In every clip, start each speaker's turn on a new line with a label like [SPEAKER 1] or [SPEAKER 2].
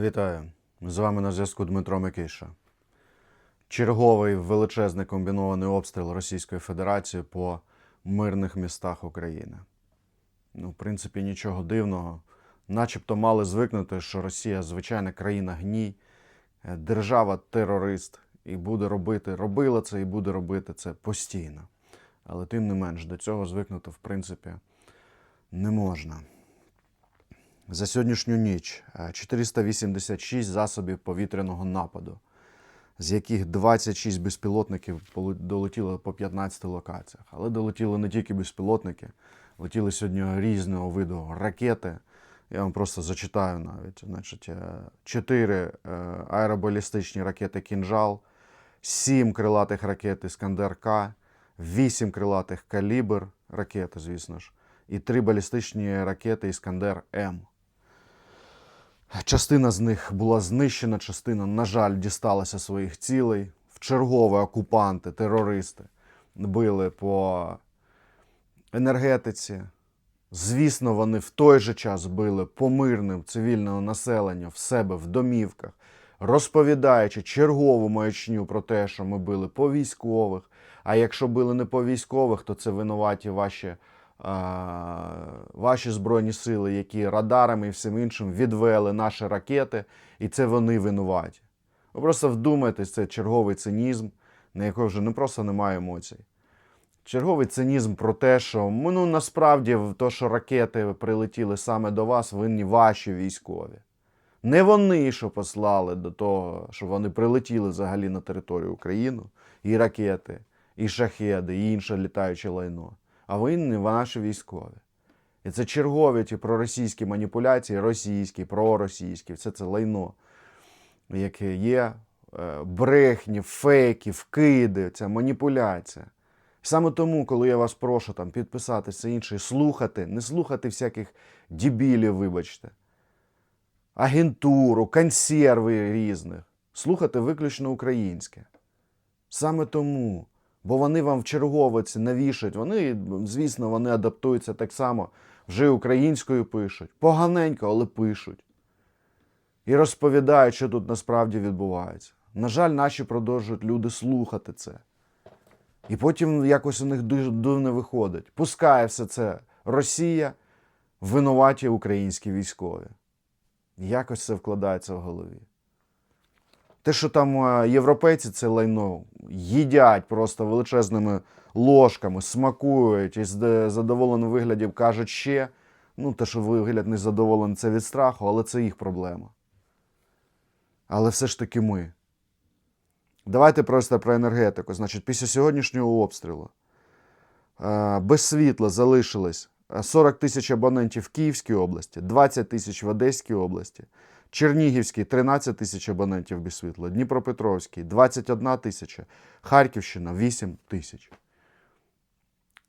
[SPEAKER 1] Вітаю! З вами на зв'язку Дмитро Микиша. Черговий величезний комбінований обстріл Російської Федерації по мирних містах України. Ну, в принципі, нічого дивного. Начебто мали звикнути, що Росія звичайна країна гній, е, держава-терорист, і буде робити, робила це і буде робити це постійно. Але тим не менш, до цього звикнути, в принципі, не можна. За сьогоднішню ніч е, 486 засобів повітряного нападу, з яких 26 безпілотників долетіло по 15 локаціях. Але долетіли не тільки безпілотники, летіли сьогодні різного виду ракети. Я вам просто зачитаю навіть. Значить, 4 аеробалістичні ракети Кінжал, 7 крилатих ракет Іскандер К, 8 крилатих калібр ракети, звісно ж, і 3 балістичні ракети Іскандер М. Частина з них була знищена, частина, на жаль, дісталася своїх цілей. Вчергове окупанти, терористи били по енергетиці. Звісно, вони в той же час били по мирним цивільному населенню в себе в домівках, розповідаючи чергову маячню про те, що ми били по військових. А якщо били не по військових, то це винуваті ваші ваші збройні сили, які радарами і всім іншим відвели наші ракети, і це вони винуваті. Ви просто вдумайтесь, це черговий цинізм, на якого вже не просто немає емоцій. Черговий цинізм про те, що ну, насправді то, що ракети прилетіли саме до вас, винні ваші військові. Не вони, що послали до того, що вони прилетіли взагалі на територію України, і ракети, і шахеди, і інше літаюче лайно а винні наші військові. І це чергові ті проросійські маніпуляції, російські, проросійські, все це лайно, яке є, е, брехні, фейки, вкиди, ця маніпуляція. Саме тому, коли я вас прошу там підписатися інше, слухати, не слухати всяких дебілів, вибачте, агентуру, консерви різних, слухати виключно українське. Саме тому. Бо вони вам в черговиці навішають. Вони, звісно, вони адаптуються так само, вже українською пишуть. Поганенько, але пишуть. І розповідають, що тут насправді відбувається. На жаль, наші продовжують люди слухати це. І потім якось у них дуже дивно виходить. Пускає все це Росія, винуваті українські військові. Якось це вкладається в голові. Те, що там е, європейці це лайно їдять просто величезними ложками, смакують і з задоволеним виглядом кажуть ще. Ну, те, що вигляд не задоволений, це від страху, але це їх проблема. Але все ж таки ми. Давайте просто про енергетику. Значить, після сьогоднішнього обстрілу е, без світла залишилось е, 40 тисяч абонентів в Київській області, 20 тисяч в Одеській області, Чернігівський 13 тисяч абонентів без світла, Дніпропетровський 21 тисяча, Харківщина 8 тисяч.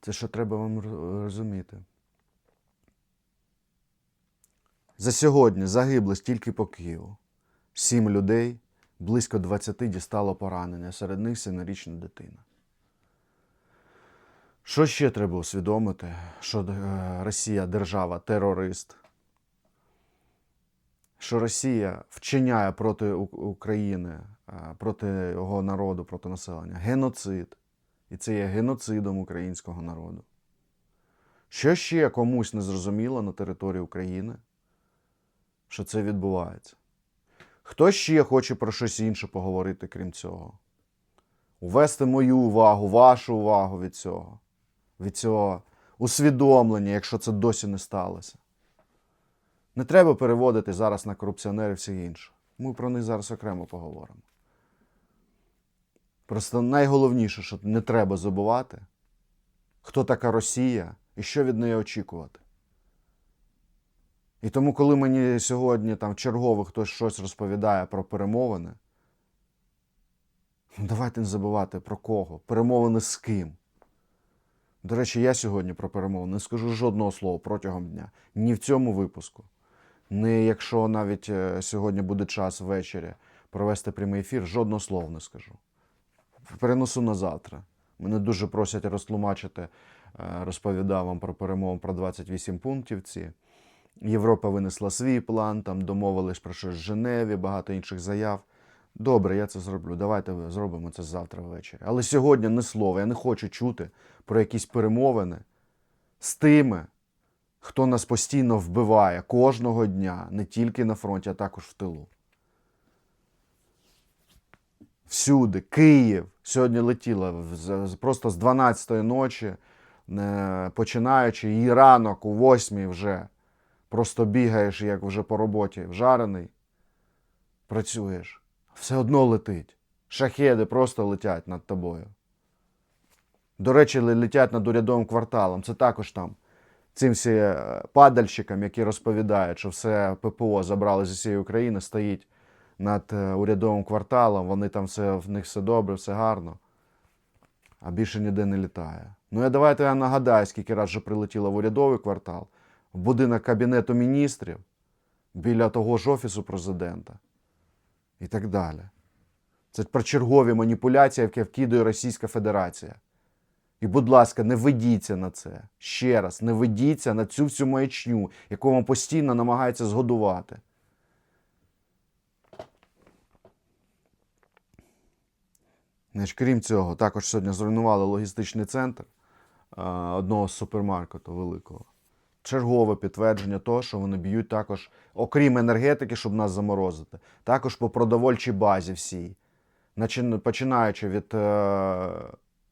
[SPEAKER 1] Це що треба вам розуміти. За сьогодні загиблось тільки по Києву. Сім людей, близько 20 дістало поранення, серед них семирічна дитина. Що ще треба усвідомити? Що е, Росія держава терорист, що Росія вчиняє проти України, проти його народу, проти населення геноцид. І це є геноцидом українського народу. Що ще комусь не зрозуміло на території України, що це відбувається? Хто ще хоче про щось інше поговорити, крім цього? Увести мою увагу, вашу увагу від цього, від цього усвідомлення, якщо це досі не сталося. Не треба переводити зараз на корупціонерів все інше. Ми про них зараз окремо поговоримо. Просто найголовніше, що не треба забувати, хто така Росія і що від неї очікувати. І тому, коли мені сьогодні там чергово хтось щось розповідає про перемовини, ну, давайте не забувати про кого. Перемовини з ким. До речі, я сьогодні про перемовини не скажу жодного слова протягом дня. Ні в цьому випуску. Не якщо навіть е, сьогодні буде час ввечері провести прямий ефір, жодного слова не скажу. Перенесу на завтра. Мене дуже просять розтлумачити, е, розповідав вам про перемову про 28 пунктів ці. Європа винесла свій план, там домовились про щось в Женеві, багато інших заяв. Добре, я це зроблю. Давайте зробимо це завтра ввечері. Але сьогодні не слово. Я не хочу чути про якісь перемовини з тими, хто нас постійно вбиває кожного дня, не тільки на фронті, а також в тилу. Всюди, Київ сьогодні летіла просто з 12-ї ночі, починаючи, і ранок у 8 вже. Просто бігаєш, як вже по роботі, вжарений, працюєш. Все одно летить. Шахеди просто летять над тобою. До речі, летять над урядовим кварталом. Це також там цим всі е, падальщикам, які розповідають, що все ППО забрали з усієї України, стоїть над е, урядовим кварталом. Вони там все, в них все добре, все гарно. А більше ніде не літає. Ну я давайте я нагадаю, скільки раз вже прилетіло в урядовий квартал, в будинок Кабінету міністрів, біля того ж офісу президента і так далі. Це про чергові маніпуляції, які вкидує Російська Федерація. І, будь ласка, не ведіться на це. Ще раз, не ведіться на цю всю маячню, яку вам постійно намагаються згодувати. Крім цього, також сьогодні зруйнували логістичний центр е, одного з супермаркету великого. Чергове підтвердження того, що вони б'ють також, окрім енергетики, щоб нас заморозити, також по продовольчій базі всій. Починаючи від е,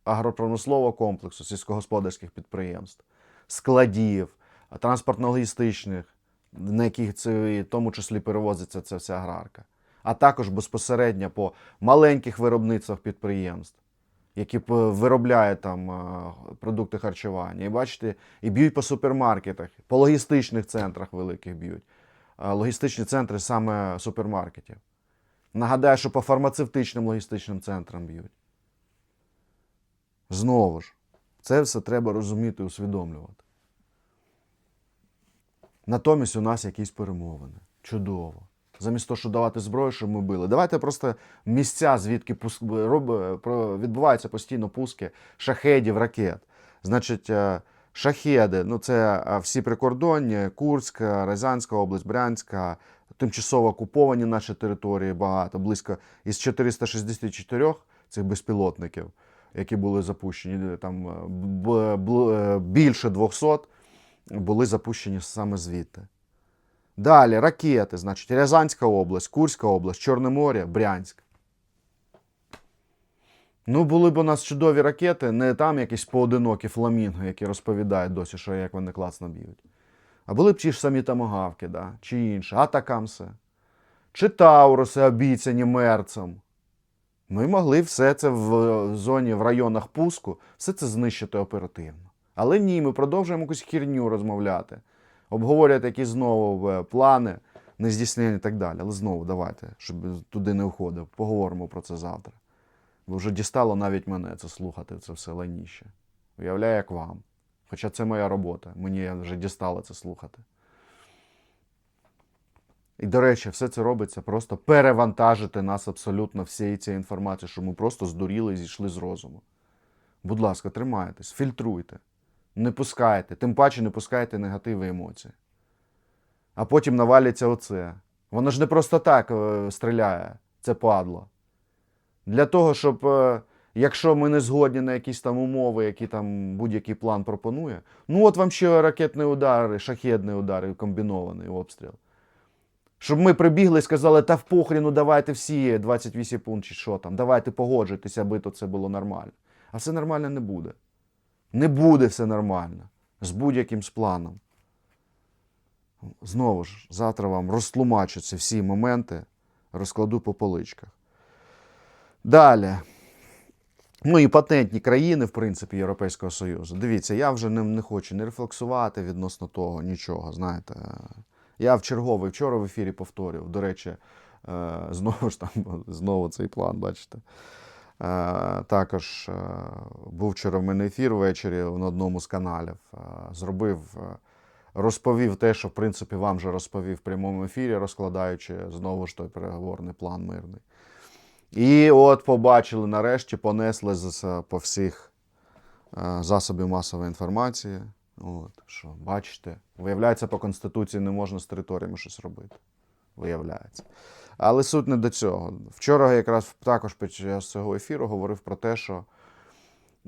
[SPEAKER 1] агропромислового комплексу, сільськогосподарських підприємств, складів, транспортно-логістичних, на яких це, в тому числі перевозиться ця вся аграрка, а також безпосередньо по маленьких виробництвах підприємств, які виробляють там е, продукти харчування. І бачите, і б'ють по супермаркетах, по логістичних центрах великих б'ють. Е, Логістичні центри саме супермаркетів. Нагадаю, що по фармацевтичним логістичним центрам б'ють. Знову ж, це все треба розуміти і усвідомлювати. Натомість у нас якісь перемовини. Чудово. Замість того, щоб давати зброю, щоб ми били. Давайте просто місця, звідки пуск... відбуваються постійно пуски шахедів, ракет. Значить, е, шахеди, ну це е, всі прикордонні, Курська, Рязанська область, Брянська, тимчасово окуповані наші території багато, близько із 464 цих безпілотників, які були запущені, там е, б- бл- е, більше 200 були запущені саме звідти. Далі ракети, значить, Рязанська область, Курська область, Чорне море, Брянськ. Ну, були б у нас чудові ракети, не там якісь поодинокі фламінго, які розповідають досі, що як вони класно б'ють. А були б ті ж самі тамагавки, да? чи інше, атакамси, чи Тауруси, обіцяні мерцем. Ми могли все це в зоні, в районах пуску, все це знищити оперативно. Але ні, ми продовжуємо якусь херню розмовляти, обговорювати якісь знову е, плани, нездійснення і так далі. Але знову давайте, щоб туди не входив, поговоримо про це завтра. Бо вже дістало навіть мене це слухати, це все лайніще. Уявляю, як вам. Хоча це моя робота, мені вже дістало це слухати. І, до речі, все це робиться просто перевантажити нас абсолютно всією цією інформацією, що ми просто здуріли і зійшли з розуму. Будь ласка, тримайтесь, фільтруйте, не пускайте, тим паче не пускайте негативи емоції. А потім навалиться оце. Воно ж не просто так е, стріляє, це падло. Для того, щоб, е, якщо ми не згодні на якісь там умови, які там будь-який план пропонує, ну от вам ще ракетний удар, шахедний удар і комбінований обстріл. Щоб ми прибігли і сказали, та в похріну давайте всі 28 пунктів, чи що там, давайте погоджуйтеся, аби то це було нормально. А все нормально не буде. Не буде все нормально. З будь-яким з планом. Знову ж, завтра вам розтлумачу ці всі моменти, розкладу по поличках. Далі. Ну і патентні країни, в принципі, Європейського Союзу. Дивіться, я вже не, не хочу не рефлексувати відносно того, нічого. Знаєте, я в черговий вчора в ефірі повторював. До речі, е, знову ж там знову цей план, бачите. Е, Також е, був вчора в мене ефір ввечері на одному з каналів. Зробив, розповів те, що в принципі вам же розповів в прямому ефірі, розкладаючи знову ж той переговорний план мирний. І от побачили нарешті, понесли по всіх засобів масової інформації, От, що, бачите, виявляється, по Конституції не можна з територіями щось робити. Виявляється. Але суть не до цього. Вчора якраз також під час цього ефіру говорив про те, що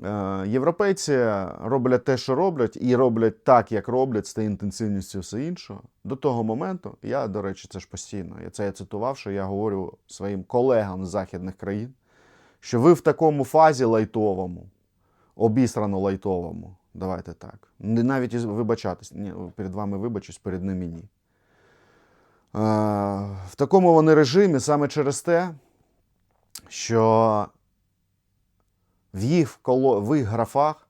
[SPEAKER 1] е, європейці роблять те, що роблять, і роблять так, як роблять, з тією інтенсивністю все інше. До того моменту, я, до речі, це ж постійно. Я це я цитував, що я говорю своїм колегам з західних країн, що ви в такому фазі лайтовому, обісрано лайтовому. Давайте так. Навіть вибачатись. Ні, перед вами вибачусь, перед ними ні. В такому вони режимі саме через те, що в їх, коло, в їх графах,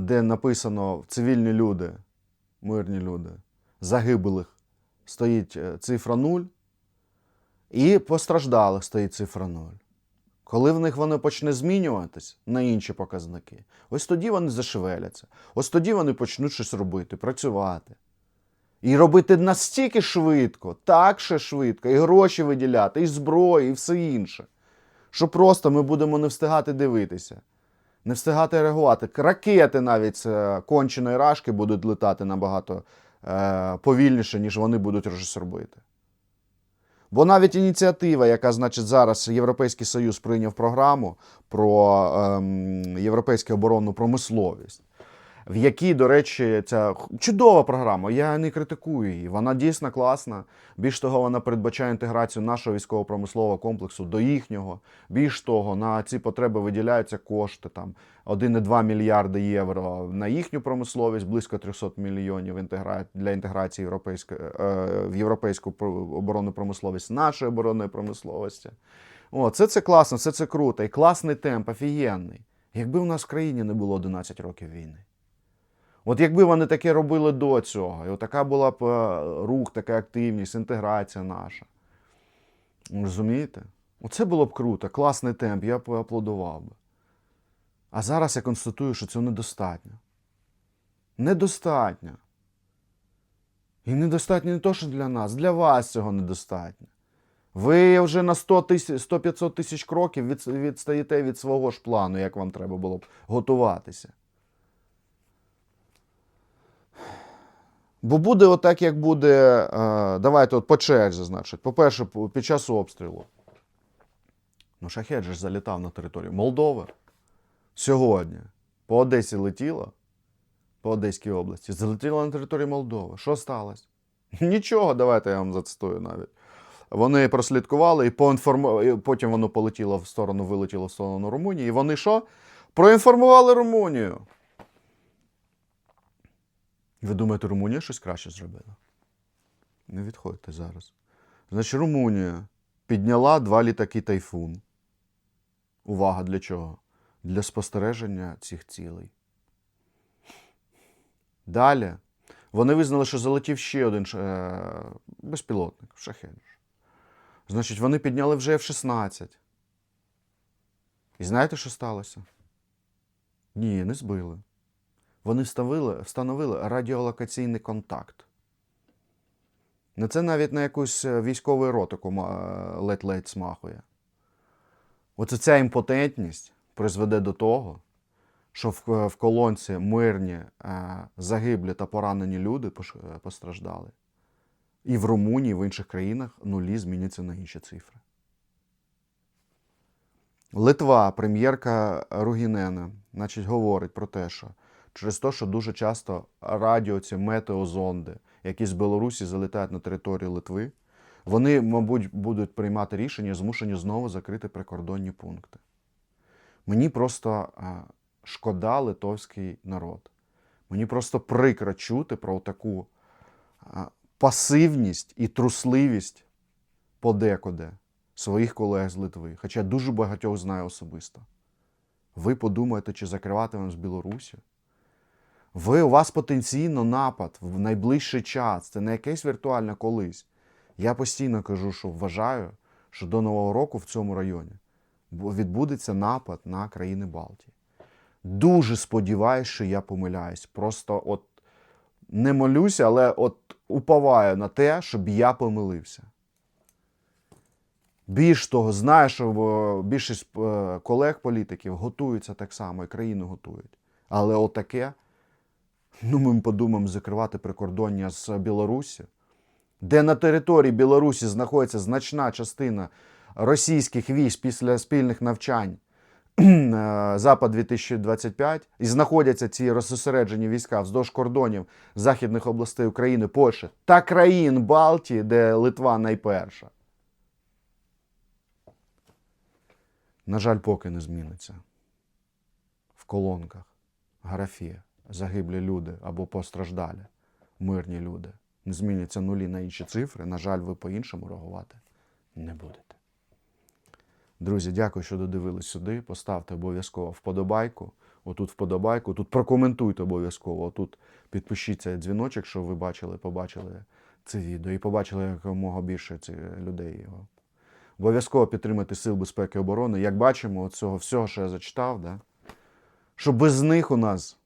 [SPEAKER 1] де написано цивільні люди, мирні люди, загиблих, стоїть е, цифра 0, і постраждалих стоїть цифра 0. Коли в них воно почне змінюватись на інші показники, ось тоді вони зашевеляться. Ось тоді вони почнуть щось робити, працювати. І робити настільки швидко, так ще швидко, і гроші виділяти, і зброю, і все інше. Що просто ми будемо не встигати дивитися, не встигати реагувати. Ракети навіть з конченої рашки будуть летати набагато е, повільніше, ніж вони будуть щось робити. Бо навіть ініціатива, яка, значить, зараз Європейський Союз прийняв програму про ем, європейську оборонну промисловість, в якій, до речі, ця чудова програма. Я не критикую її. Вона дійсно класна. Більш того, вона передбачає інтеграцію нашого військово-промислового комплексу до їхнього. Більш того, на ці потреби виділяються кошти там 1,2 мільярди євро на їхню промисловість, близько 300 мільйонів для інтеграції європейської, е, в європейську оборонну промисловість нашої оборонної промисловості. О, це, це класно, все це круто. І класний темп, офігенний. Якби у нас в країні не було 11 років війни. От якби вони таке робили до цього, і така була б е, рух, така активність, інтеграція наша. Розумієте? Оце було б круто, класний темп, я б аплодував би. А зараз я констатую, що цього недостатньо. Недостатньо. І недостатньо не то, що для нас, для вас цього недостатньо. Ви вже на 100 тисяч, 100-500 тисяч кроків від, відстаєте від свого ж плану, як вам треба було б готуватися. Бо буде отак, як буде. Е, давайте от по черзі, значить. По-перше, під час обстрілу. Ну, шахет же залітав на територію Молдови. Сьогодні по Одесі летіло, по Одеській області, залетіло на територію Молдови. Що сталося? Нічого, давайте я вам зацитую навіть. Вони прослідкували і поінформу... потім воно полетіло в сторону, вилетіло в сторону Румунії. І вони що? Проінформували Румунію. Ви думаєте, Румунія щось краще зробила? Не відходьте зараз. Значить, Румунія підняла два літаки тайфун. Увага для чого? Для спостереження цих цілей. Далі вони визнали, що залетів ще один е, безпілотник шахет. Значить, вони підняли вже F-16. І знаєте, що сталося? Ні, не збили. Вони встановили, встановили радіолокаційний контакт. На це навіть на якусь е, військову ротику е, ледь-ледь смахує. Оце ця імпотентність призведе до того, що в, в колонці мирні е, загиблі та поранені люди е, постраждали. І в Румунії, і в інших країнах нулі зміняться на інші цифри. Литва, прем'єрка Ругінена, значить, говорить про те, що через те, що дуже часто радіо, ці метеозонди, які з Білорусі залітають на територію Литви, вони, мабуть, будуть приймати рішення, змушені знову закрити прикордонні пункти. Мені просто шкода литовський народ. Мені просто прикро чути про таку пасивність і трусливість подекуди своїх колег з Литви, хоча дуже багатьох знаю особисто. Ви подумаєте, чи закривати вам з Білорусі? Ви, у вас потенційно напад в найближчий час, це не якесь віртуальне колись. Я постійно кажу, що вважаю, що до Нового року в цьому районі відбудеться напад на країни Балтії. Дуже сподіваюся, що я помиляюсь. Просто от не молюся, але от уповаю на те, щоб я помилився. Більш того, знаю, що е, більшість е, колег-політиків готуються так само, і країну готують. Але отаке Ну, ми подумаємо закривати прикордоння з Білорусі, де на території Білорусі знаходиться значна частина російських військ після спільних навчань? Е, Запад 2025 і знаходяться ці розсереджені війська вздовж кордонів західних областей України, Польщі та країн Балтії, де Литва найперша. На жаль, поки не зміниться. В колонках. Графі загиблі люди або постраждалі, мирні люди. Не зміняться нулі на інші цифри. На жаль, ви по-іншому реагувати не будете. Друзі, дякую, що додивились сюди. Поставте обов'язково вподобайку. Отут вподобайку. Тут прокоментуйте обов'язково. Отут підпишіться дзвіночок, якщо ви бачили, побачили це відео і побачили якомога більше цих людей його. Обов'язково підтримати Сил безпеки і оборони. Як бачимо, цього всього, що я зачитав, да? що без них у нас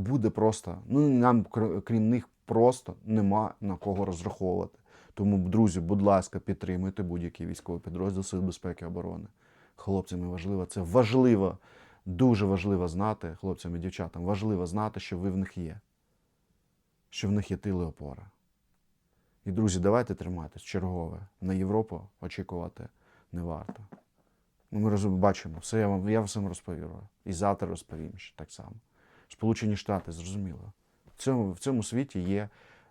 [SPEAKER 1] буде просто, ну нам крім них просто нема на кого розраховувати. Тому, друзі, будь ласка, підтримуйте будь-який військовий підрозділ Сил безпеки і оборони. Хлопцям важливо, це важливо, дуже важливо знати, хлопцям і дівчатам, важливо знати, що ви в них є, що в них є тили опора. І, друзі, давайте триматись чергове. На Європу очікувати не варто. Ну, ми бачимо, все я вам я всім розповів. І завтра розповім ще так само. Сполучені Штати, зрозуміло. В цьому, в цьому світі є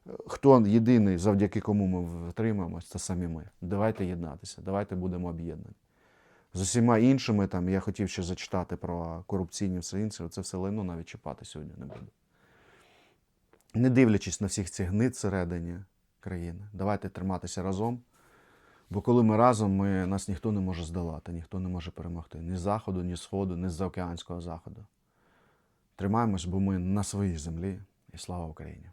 [SPEAKER 1] е, хто єдиний, завдяки кому ми втримаємось, це самі ми. Давайте єднатися, давайте будемо об'єднані. З усіма іншими, там, я хотів ще зачитати про корупційні все інше, це все лайно навіть чіпати сьогодні не буду. Не дивлячись на всіх цих гнид всередині країни, давайте триматися разом. Бо коли ми разом, ми, нас ніхто не може здолати, ніхто не може перемогти. Ні з заходу, ні з сходу, ні з заокеанського заходу. Тримаємось, бо ми на своїй землі. І слава Україні!